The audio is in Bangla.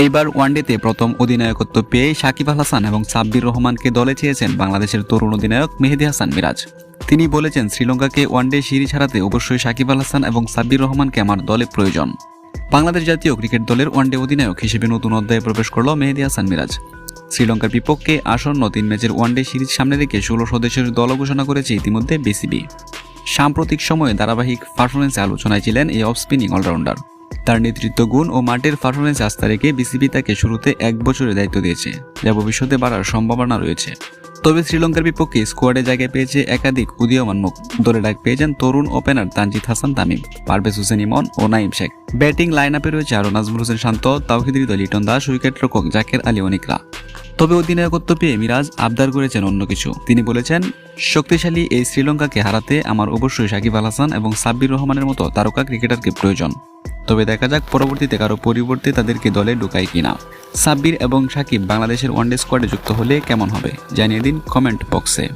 এইবার ওয়ানডেতে প্রথম অধিনায়কত্ব পেয়ে সাকিব আল হাসান এবং সাব্বির রহমানকে দলে চেয়েছেন বাংলাদেশের তরুণ অধিনায়ক মেহেদি হাসান মিরাজ। তিনি বলেছেন, শ্রীলঙ্কাকে ওয়ানডে সিরিজ হারাতে অবশ্যই সাকিব আল হাসান এবং সাব্বির রহমানকে আমার দলে প্রয়োজন। বাংলাদেশ জাতীয় ক্রিকেট দলের ওয়ানডে অধিনায়ক হিসেবে নতুন অধ্যায়ে প্রবেশ করল মেহেদি হাসান মিরাজ। শ্রীলঙ্কার বিপক্ষে আসন্ন তিন ম্যাচের ওয়ানডে সিরিজ সামনে রেখে ষোলো সদস্যের দল ঘোষণা করেছে ইতিমধ্যে বিসিবি। সাম্প্রতিক সময়ে ধারাবাহিক পারফরমেন্সে আলোচনায় ছিলেন এই অফ স্পিনিং অলরাউন্ডার। তার নেতৃত্ব গুণ ও মাঠের পারফরমেন্স আস্থা রেখে বিসিবি তাকে শুরুতে এক বছরের দায়িত্ব দিয়েছে, যা ভবিষ্যতে বাড়ার সম্ভাবনা রয়েছে। তবে শ্রীলঙ্কার বিপক্ষে স্কোয়াডে জায়গায় পেয়েছে একাধিক উদীয়মান মুখ। দলে ডাক পেয়েছেন তরুণ ওপেনার তানজিদ হাসান তামিম, পারভেজ হোসেন ইমন ও নাইম শেখ। ব্যাটিং লাইন আপে রয়েছে আরও নাজমুল হোসেন শান্ত, তাওহিদ হৃদয় লিটন দাস, উইকেট রক্ষক জাকের আলী অনিকরা। তবে অধিনায়কত্ব পেয়ে মিরাজ আবদার করেছেন অন্য কিছু। তিনি বলেছেন, শক্তিশালী এই শ্রীলঙ্কাকে হারাতে আমার অবশ্যই সাকিব আল হাসান এবং সাব্বির রহমানের মতো তারকা ক্রিকেটারকে প্রয়োজন। তবে দেখা যাক পরবর্তীতে কারও পরিবর্তে তাদেরকে দলে ঢুকায় কিনা। সাব্বির এবং সাকিব বাংলাদেশের ওয়ানডে স্কোয়াডে যুক্ত হলে কেমন হবে? জানিয়ে দিন কমেন্ট বক্সে।